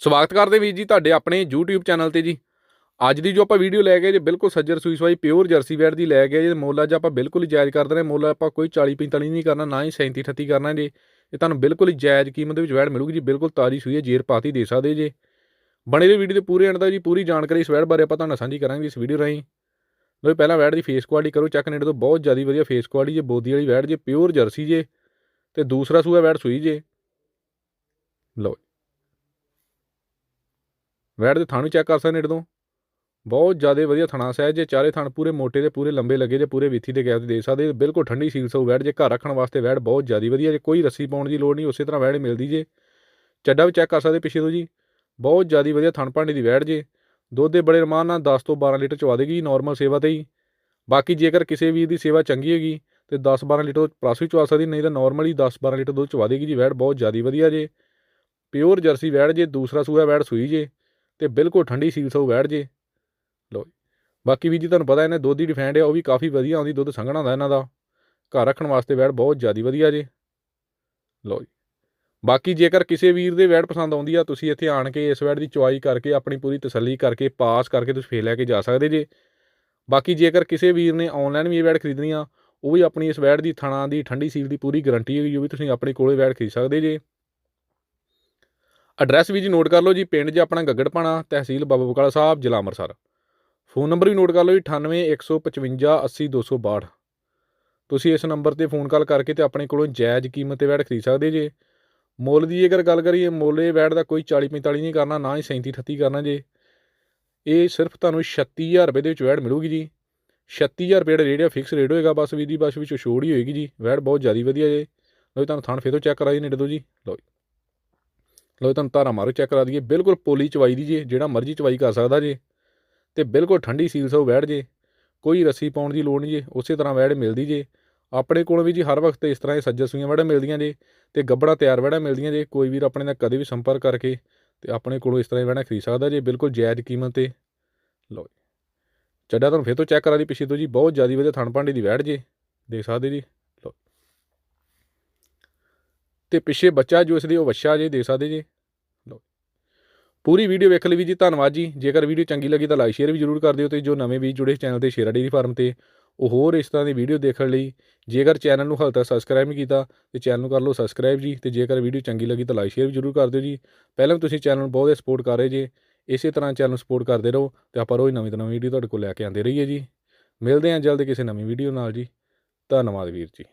ਸਵਾਗਤ ਕਰਦੇ ਵੀਰ ਜੀ ਤੁਹਾਡੇ ਆਪਣੇ YouTube ਚੈਨਲ ਤੇ ਜੀ। ਅੱਜ ਦੀ ਜੋ ਆਪਾਂ ਵੀਡੀਓ ਲੈ ਕੇ ਜੇ ਬਿਲਕੁਲ ਸੱਜਰ ਸੂਈ ਸਵਾਈ ਪਿਓਰ ਜਰਸੀ ਵੈਟ ਦੀ ਲੈ ਕੇ ਜੇ ਮੁੱਲ ਜੇ ਆਪਾਂ ਬਿਲਕੁਲ ਹੀ ਜਾਇਜ਼ ਕਰ ਦਨੇ ਮੁੱਲ ਆਪਾਂ ਕੋਈ 40 45 ਨਹੀਂ ਕਰਨਾ, ਨਾ ਹੀ 37 38 ਕਰਨਾ ਜੀ, ਇਹ ਤੁਹਾਨੂੰ ਬਿਲਕੁਲ ਹੀ ਜਾਇਜ਼ ਕੀਮਤ ਦੇ ਵਿੱਚ ਵੈਟ ਮਿਲੂਗੀ ਜੀ, ਬਿਲਕੁਲ ਤਾਜ਼ੀ ਸੂਈ ਹੈ, ਜੇਰ ਪਾਤੀ ਦੇ ਸਕਦੇ ਜੇ। ਬਣੇ ਦੇ ਵੀਡੀਓ ਦੇ ਪੂਰੇ ਐਂਡ ਦਾ ਜੀ, ਪੂਰੀ ਜਾਣਕਾਰੀ ਇਸ ਵੈਟ ਬਾਰੇ ਆਪਾਂ ਤੁਹਾਨੂੰ ਸਾਂਝੀ ਕਰਾਂਗੇ ਇਸ ਵੀਡੀਓ ਰਾਹੀਂ। ਲੋ ਪਹਿਲਾਂ ਵੈਟ ਦੀ ਫੇਸ ਕੁਆਲਿਟੀ ਕਰੋ ਚੈੱਕ ਨੇੜੇ ਤੋਂ ਬਹੁਤ ਜ਼ਿਆਦਾ ਵਧੀਆ ਫੇਸ ਕੁਆਲਿਟੀ ਜੇ, ਬੋਦੀ ਵਾਲੀ ਵੈਟ ਜੇ ਪਿਓਰ ਜਰਸੀ ਜੇ, ਤੇ ਦੂਸਰਾ ਸੂਆ ਵੈਟ ਸੂਈ ਜੇ। ਲਓ ਵੈੜ ਦੇ ਥਣ ਵੀ ਚੈੱਕ ਕਰ ਸਕਦੇ ਨੇੜੇ ਤੋਂ। ਬਹੁਤ ਜ਼ਿਆਦਾ ਵਧੀਆ ਥਣਾ ਸਹਿਜ, ਜੇ ਚਾਰੇ ਥਣ ਪੂਰੇ ਮੋਟੇ ਦੇ ਪੂਰੇ ਲੰਬੇ ਲੱਗੇ, ਜੇ ਪੂਰੇ ਵਿਥੀ ਦੇ ਗੈਪ ਤੇ ਦੇ ਸਕਦੇ, ਬਿਲਕੁਲ ਠੰਡੀ ਸੀਲ ਸੋ ਵੈੜ, ਜੇ ਘਰ ਰੱਖਣ ਵਾਸਤੇ ਵੈੜ ਬਹੁਤ ਜ਼ਿਆਦਾ ਵਧੀਆ, ਜੇ ਕੋਈ ਰੱਸੀ ਪਾਉਣ ਦੀ ਲੋੜ ਨਹੀਂ, ਉਸੇ ਤਰ੍ਹਾਂ ਵੈੜ ਮਿਲਦੀ ਜੇ। ਚੱਡਾ ਵੀ ਚੈੱਕ ਕਰ ਸਕਦੇ ਪਿੱਛੇ ਤੋਂ ਜੀ। ਬਹੁਤ ਜ਼ਿਆਦਾ ਵਧੀਆ ਥਣ ਭਾਂਡੇ ਦੀ ਵੈੜ ਜੇ। ਦੁੱਧ ਦੇ ਬੜੇ ਰਮਾਨ ਨਾਲ 10 ਤੋਂ 12 ਲੀਟਰ ਚਵਾ ਦੇਗੀ ਨਾਰਮਲ ਸੇਵਾ ਤੇ ਹੀ। ਬਾਕੀ ਜੇਕਰ ਕਿਸੇ ਵੀਰ ਦੀ ਸੇਵਾ ਚੰਗੀ ਹੈਗੀ, ਤੇ 10 12 ਲੀਟਰ ਪਲੱਸ ਵੀ ਚਵਾ ਸਕਦੀ, ਨਹੀਂ ਤਾਂ ਨਾਰਮਲੀ 10 12 ਲੀਟਰ ਦੁੱਧ ਚਵਾ ਦੇਗੀ ਜੀ, ਵੈੜ ਬਹੁਤ ਜ਼ਿਆਦਾ ਵਧੀਆ ਜੇ। ਪਿਓਰ ਜਰਸੀ ਵੈੜ ਜੇ, ਦੂਸਰਾ ਸੂਆ ਵੈੜ ਸੂਈ ਜੇ। ਤੇ ਬਿਲਕੁਲ ਠੰਡੀ ਸੀਲ ਸੋ ਬੈਠ ਜੇ। ਲੋ ਬਾਕੀ ਵੀ ਜੀ ਤੁਹਾਨੂੰ ਪਤਾ ਇਹਨੇ ਦੁੱਧ ਦੀ ਡਿਫੈਂਡ ਹੈ ਉਹ ਵੀ ਕਾਫੀ ਵਧੀਆ ਆਉਂਦੀ, ਦੁੱਧ ਸੰਘਣਾ ਦਾ ਇਹਨਾਂ ਦਾ। ਘਰ ਰੱਖਣ ਵਾਸਤੇ ਵੈੜ ਬਹੁਤ ਜ਼ਿਆਦਾ ਵਧੀਆ ਜੇ। ਲੋ ਜੀ, ਬਾਕੀ ਜੇਕਰ ਕਿਸੇ ਵੀਰ ਦੇ ਵੈੜ ਪਸੰਦ ਆਉਂਦੀ ਆ, ਤੁਸੀਂ ਇੱਥੇ ਆਣ ਕੇ ਇਸ ਵੈੜ ਦੀ ਚੁਆਈ ਕਰਕੇ, ਆਪਣੀ ਪੂਰੀ ਤਸੱਲੀ ਕਰਕੇ, ਪਾਸ ਕਰਕੇ ਤੁਸੀਂ ਫੇਰ ਲੈ ਕੇ ਜਾ ਸਕਦੇ ਜੇ। ਬਾਕੀ ਜੇਕਰ ਕਿਸੇ ਵੀਰ ਨੇ ਆਨਲਾਈਨ ਵੀ ਇਹ ਵੈੜ ਖਰੀਦਣੀ ਆ, ਉਹ ਵੀ ਆਪਣੀ ਇਸ ਵੈੜ ਦੀ ਥਣਾ ਦੀ, ਠੰਡੀ ਸੀਲ ਦੀ ਪੂਰੀ ਗਾਰੰਟੀ ਹੈਗੀ, ਉਹ ਵੀ ਤੁਸੀਂ ਆਪਣੇ ਕੋਲੇ ਵੈੜ ਖਰੀਦ ਸਕਦੇ ਜੇ। ਐਡਰੈਸ ਵੀ ਜੀ ਨੋਟ ਕਰ ਲਓ ਜੀ, ਪਿੰਡ ਜੀ ਆਪਣਾ ਗੱਗੜਪਾਣਾ, ਤਹਿਸੀਲ ਬਾਬਾ ਬਕਾਲਾ ਸਾਹਿਬ, ਜ਼ਿਲ੍ਹਾ ਅੰਮ੍ਰਿਤਸਰ। ਫੋਨ ਨੰਬਰ ਵੀ ਨੋਟ ਕਰ ਲਓ ਜੀ 9815580262 ਤੁਸੀਂ ਇਸ ਨੰਬਰ ਤੇ ਫੋਨ ਕਾਲ ਕਰਕੇ ਤੇ ਆਪਣੇ ਕੋਲੋਂ ਜਾਇਜ਼ ਕੀਮਤ ਤੇ ਵੈੜ ਖਰੀਦ ਸਕਦੇ ਜੇ। ਮੁੱਲ ਦੀ ਅਗਰ ਗੱਲ ਕਰੀਏ, ਮੁੱਲ ਇਹ ਵੈੜ ਦਾ ਕੋਈ 40 45 ਨਹੀਂ ਕਰਨਾ, ਨਾ ਹੀ 37 38 ਕਰਨਾ ਜੇ। ਇਹ ਸਿਰਫ ਤੁਹਾਨੂੰ 36000 ਰੁਪਏ ਦੇ ਵਿੱਚ ਵੈੜ ਮਿਲੂਗੀ ਜੀ। 36000 ਰੁਪਏ ਦਾ ਰੇਟ ਆ ਫਿਕਸ ਰੇਟ ਹੋਏਗਾ, ਬਸ ਵੀ ਦੀ, ਬਸ ਵਿੱਚ ਛੋੜ ਹੀ ਹੋਏਗੀ ਜੀ। ਵੈਟ ਬਹੁਤ ਜ਼ਿਆਦਾ ਵਧੀਆ ਜੇ। ਲਓ ਜੀ, ਤੁਹਾਨੂੰ ਥਾਣ ਫੇਰ ਤੋਂ ਚੈੱਕ ਕਰਾਈ ਨੇੜੇ ਤੋਂ ਜੀ। ਲਓ ਲਓ ਤੁਹਾਨੂੰ ਧਾਰਾ ਮਾਰੋ ਚੈੱਕ ਕਰਾ ਦਈਏ। ਬਿਲਕੁਲ ਪੋਲੀ ਚਵਾਈ ਦੀ ਜੇ, ਜਿਹੜਾ ਮਰਜ਼ੀ ਚਵਾਈ ਕਰ ਸਕਦਾ ਜੇ। ਤੇ ਬਿਲਕੁਲ ਠੰਡੀ ਸੀਲ ਸੋ ਬੈਠ ਜੇ। ਕੋਈ ਰੱਸੀ ਪਾਉਣ ਦੀ ਲੋੜ ਨਹੀਂ ਜੇ, ਉਸੇ ਤਰ੍ਹਾਂ ਵੈੜ ਮਿਲਦੀ ਜੇ। ਆਪਣੇ ਕੋਲ ਵੀ ਜੀ ਹਰ ਵਕਤ ਇਸ ਤਰ੍ਹਾਂ ਦੇ ਸੱਜਰ ਸੂਈਆਂ ਵੈੜਾਂ ਮਿਲਦੀਆਂ ਜੇ, ਤੇ ਗੱਬੜਾ ਤਿਆਰ ਵੈੜਾਂ ਮਿਲਦੀਆਂ ਜੇ, ਕੋਈ ਵੀਰ ਆਪਣੇ ਨਾਲ ਕਦੇ ਵੀ ਸੰਪਰਕ ਕਰਕੇ ਤੇ ਆਪਣੇ ਕੋਲੋਂ ਇਸ ਤਰ੍ਹਾਂ ਦੀ ਵੈੜਾਂ ਖਰੀਦ ਸਕਦਾ ਜੇ, ਬਿਲਕੁਲ ਜਾਇਜ਼ ਕੀਮਤ ਤੇ। ਲਓ ਚੱਡਾ ਤੁਹਾਨੂੰ ਫੇਰ ਤੋਂ ਚੈੱਕ ਕਰਾ ਦੀ ਪਿੱਛੇ ਤੋਂ ਜੀ, ਬਹੁਤ ਜ਼ਿਆਦਾ ਵਧੀਆ ਥਣ ਭਾਂਡੇ ਦੀ ਵੈੜ ਜੇ, ਦੇਖ ਸਕਦੇ ਜੀ। ਤੇ ਪਿੱਛੇ ਬੱਚਾ ਜੋ ਇਸ ਦੀ ਉਹ ਵੱਛਾ ਜੇ ਦੇਖ ਸਕਦੇ ਜੇ। ਲਓ। ਪੂਰੀ ਵੀਡੀਓ ਵੇਖ ਲਈ ਵੀ ਜੀ, ਧੰਨਵਾਦ ਜੀ। ਜੇਕਰ ਵੀਡੀਓ ਚੰਗੀ ਲੱਗੀ ਤਾਂ ਲਾਈਕ ਸ਼ੇਅਰ ਵੀ ਜਰੂਰ ਕਰ ਦਿਓ ਤੇ ਜੋ ਨਵੇਂ ਵੀ ਜੁੜੇ ਚੈਨਲ ਤੇ ਸ਼ੇਰਾ ਡੇਰੀ ਫਾਰਮ ਤੇ, ਉਹ ਹੋਰ ਇਸ ਤਰ੍ਹਾਂ ਦੀ ਵੀਡੀਓ ਦੇਖਣ ਲਈ ਜੇਕਰ ਚੈਨਲ ਨੂੰ ਹਾਲੇ ਤੱਕ ਸਬਸਕ੍ਰਾਈਬ ਨਹੀਂ ਕੀਤਾ ਤੇ ਚੈਨਲ ਨੂੰ ਕਰ ਲਓ ਸਬਸਕ੍ਰਾਈਬ ਜੀ ਤੇ ਜੇਕਰ ਵੀਡੀਓ ਚੰਗੀ ਲੱਗੀ ਤਾਂ ਲਾਈਕ ਸ਼ੇਅਰ ਵੀ ਜਰੂਰ ਕਰ ਦਿਓ ਜੀ। ਪਹਿਲਾਂ ਵੀ ਤੁਸੀਂ ਚੈਨਲ ਨੂੰ ਬਹੁਤ ਸਪੋਰਟ ਕਰ ਰਹੇ ਜੇ, ਇਸੇ ਤਰ੍ਹਾਂ ਚੈਨਲ ਨੂੰ ਸਪੋਰਟ ਕਰਦੇ ਰਹੋ ਤੇ ਆਪਾਂ ਰੋਜ਼ ਨਵੀਂ ਤੋਂ ਨਵੀਂ ਵੀਡੀਓ ਤੁਹਾਡੇ ਕੋਲ ਲੈ ਕੇ ਆਉਂਦੇ ਰਹੀਏ ਜੀ। ਮਿਲਦੇ ਹਾਂ ਜਲਦ ਕਿਸੇ ਨਵੀਂ ਵੀਡੀਓ ਨਾਲ ਜੀ। ਧੰਨਵਾਦ ਵੀਰ ਜੀ।